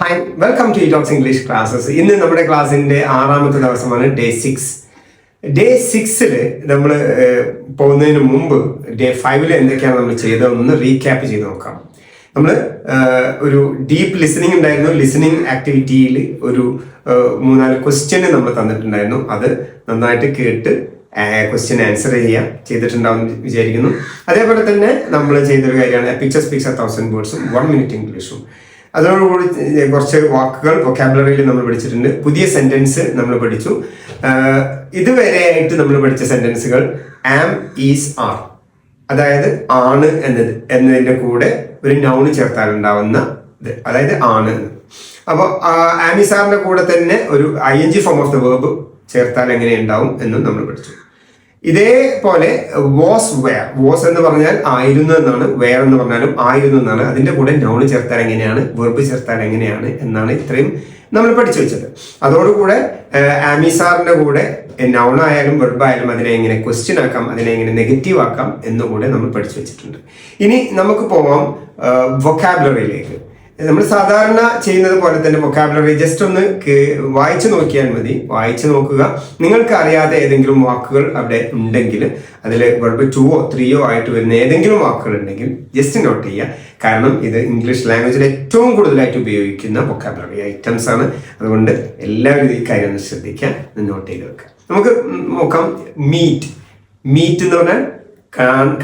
Hi welcome to ഇറ്റോക്സ് English classes ഇന്ന് നമ്മുടെ ക്ലാസ്സിന്റെ ആറാമത്തെ ദിവസമാണ് ഡേ സിക്സ് ഡേ സിക്സിൽ നമ്മൾ പോകുന്നതിന് മുമ്പ് ഡേ ഫൈവിൽ എന്തൊക്കെയാണ് നമ്മൾ ചെയ്തതെന്ന് റീക്യാപ്പ് ചെയ്ത് നോക്കാം. നമ്മൾ ഒരു ഡീപ്പ് ലിസണിങ് ഉണ്ടായിരുന്നു. ലിസണിങ് ആക്ടിവിറ്റിയിൽ ഒരു മൂന്നാൽ ക്വസ്റ്റ്യന് നമ്മൾ തന്നിട്ടുണ്ടായിരുന്നു. അത് നന്നായിട്ട് കേട്ട് ക്വസ്റ്റ്യൻ ആൻസർ ചെയ്യാം. ചെയ്തിട്ടുണ്ടാവും വിചാരിക്കുന്നു. അതേപോലെ തന്നെ നമ്മൾ ചെയ്തൊരു കാര്യമാണ് പിക്ചർ സ്പീക്സ് തൗസൻഡ് വേർഡ്സും വൺ മിനിറ്റ് ഇംഗ്ലീഷും അതോടുകൂടി കുറച്ച് വാക്കുകൾ വൊക്കാബുലറിയിൽ നമ്മൾ പഠിച്ചിട്ടുണ്ട്. പുതിയ സെന്റൻസ് നമ്മൾ പഠിച്ചു. ഇതുവരെ ആയിട്ട് നമ്മൾ പഠിച്ച സെന്റൻസുകൾ ആം ഈസ് ആർ അതായത് ആണ് എന്നത് എന്നതിന്റെ കൂടെ ഒരു നൗണ് ചേർത്താൽ ഉണ്ടാവുന്ന ഇത്. അതായത് ആണ് അപ്പോൾ ആമിസാറിന്റെ കൂടെ തന്നെ ഒരു I N G form of the verb ചേർത്താൽ എങ്ങനെ ഉണ്ടാവും എന്നും നമ്മൾ പഠിച്ചു. ഇതേപോലെ വാസ് വെയർ വാസ് എന്ന് പറഞ്ഞാൽ ആയിരുന്നു എന്നാണ് വെയർ എന്ന് പറഞ്ഞാലും ആയിരുന്നു എന്നാണ് അതിന്റെ കൂടെ നൗണ് ചേർത്താൽ എങ്ങനെയാണ് വെർബ് ചേർത്താൽ എങ്ങനെയാണ് എന്നാണ് ഇത്രയും നമ്മൾ പഠിച്ചു വെച്ചത്. അതോടുകൂടെ ആമിസാറിന്റെ കൂടെ നൗണായാലും ആയാലും വെർബ് ആയാലും അതിനെ എങ്ങനെ ക്വസ്റ്റ്യൻ ആക്കാം അതിനെ എങ്ങനെ നെഗറ്റീവ് ആക്കാം എന്നുകൂടെ നമ്മൾ പഠിച്ചു വെച്ചിട്ടുണ്ട്. ഇനി നമുക്ക് പോവാം വൊക്കാബുലറിയിലേക്ക് നമ്മൾ സാധാരണ ചെയ്യുന്നത് പോലെ തന്നെ വൊക്കാബുലറി ജസ്റ്റ് ഒന്ന് വായിച്ചു നോക്കിയാൽ മതി. വായിച്ചു നോക്കുക. നിങ്ങൾക്ക് അറിയാതെ ഏതെങ്കിലും വാക്കുകൾ അവിടെ ഉണ്ടെങ്കിൽ അതിൽ വെർബ് ടുവോ ത്രീയോ ആയിട്ട് വരുന്ന ഏതെങ്കിലും വാക്കുകൾ ഉണ്ടെങ്കിൽ ജസ്റ്റ് നോട്ട് ചെയ്യുക. കാരണം ഇത് ഇംഗ്ലീഷ് ലാംഗ്വേജിൽ ഏറ്റവും കൂടുതലായിട്ട് ഉപയോഗിക്കുന്ന വൊക്കാബുലറി ഐറ്റംസ് ആണ്. അതുകൊണ്ട് എല്ലാവരും ഈ കാര്യം ഒന്ന് നോട്ട് ചെയ്ത് വെക്കുക. നമുക്ക് നോക്കാം. മീറ്റ് മീറ്റ് എന്ന് പറഞ്ഞാൽ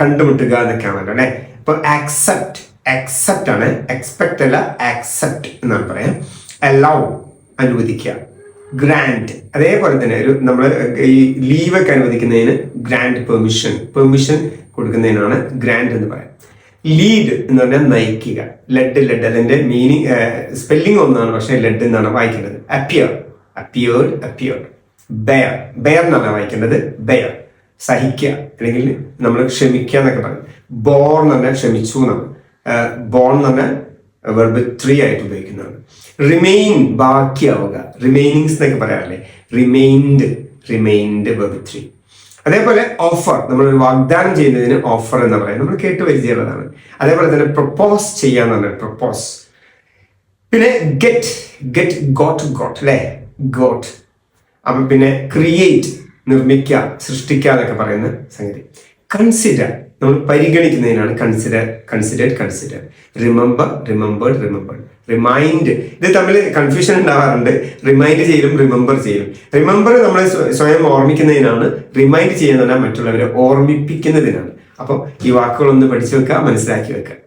കണ്ടുമുട്ടുക എന്നൊക്കെയാണല്ലോ അല്ലെ? ഇപ്പൊ ആക്സെപ്റ്റ് ആക്സെപ്റ്റ് ആണ്. എക്സ്പെക്ട് അല്ല ആക്സെപ്റ്റ് എന്നാണ് പറയാം. അലൗ അനുവദിക്കുക. ഗ്രാൻഡ് അതേപോലെ തന്നെ ഒരു നമ്മൾ ഈ ലീവ് ഒക്കെ അനുവദിക്കുന്നതിന് ഗ്രാൻഡ് പെർമിഷൻ പെർമിഷൻ കൊടുക്കുന്നതിനാണ് ഗ്രാൻഡ് എന്ന് പറയാം. ലീഡ് എന്ന് പറഞ്ഞാൽ നയിക്കുക. ലെഡ് ലെഡ് അതിന്റെ മീനിങ് സ്പെല്ലിംഗ് ഒന്നാണ്. പക്ഷേ ലെഡ് എന്നാണ് വായിക്കേണ്ടത്. Appear appeared appeared bear bear എന്നാണ് വായിക്കേണ്ടത്. ബെയർ സഹിക്കുക. അല്ലെങ്കിൽ നമ്മൾ ക്ഷമിക്കുക എന്നൊക്കെ പറയും. ബോർ എന്ന് പറഞ്ഞാൽ ക്ഷമിച്ചു എന്നാണ്. ബോൺ എന്ന് പറഞ്ഞാൽ വെർബ് ത്രീ ആയിട്ട് ഉപയോഗിക്കുന്നതാണ് റിമെയിൻ ബാക്കിയാവുക റിമൈനിങ്സ് എന്നൊക്കെ പറയാറില്ലേ? റിമൈൻഡ് റിമൈൻഡ് വെർബ് ത്രീ അതേപോലെ ഓഫർ നമ്മൾ വാഗ്ദാനം ചെയ്യുന്നതിന് ഓഫർ എന്ന് പറയാം. നമ്മൾ കേട്ട് പരിചയമുള്ളതാണ്. അതേപോലെ തന്നെ പ്രൊപ്പോസ് ചെയ്യാന്ന് പറഞ്ഞാൽ പ്രൊപ്പോസ് പിന്നെ ഗെറ്റ് ഗെറ്റ് ഗോട്ട് ഗോട്ട് അല്ലേ? ഗോട്ട് അപ്പൊ പിന്നെ ക്രിയേറ്റ് നിർമ്മിക്കുക സൃഷ്ടിക്കുക എന്നൊക്കെ പറയുന്ന സംഗതി. കൺസിഡർ നമ്മൾ പരിഗണിക്കുന്നതിനാണ് consider considered consider remember remembered remembered remind ഇത് തമ്മിൽ കൺഫ്യൂഷൻ ഉണ്ടാവാറുണ്ട്. റിമൈൻഡ് ചെയ്യലും റിമെമ്പർ ചെയ്യലും. റിമെമ്പർ നമ്മളെ സ്വയം ഓർമ്മിക്കുന്നതിനാണ്. റിമൈൻഡ് ചെയ്യുന്നതിനാണ് മറ്റുള്ളവരെ ഓർമ്മിപ്പിക്കുന്നതിനാണ്. അപ്പോൾ ഈ വാക്കുകളൊന്ന് പഠിച്ചു വെക്കുക മനസ്സിലാക്കി വെക്കുക.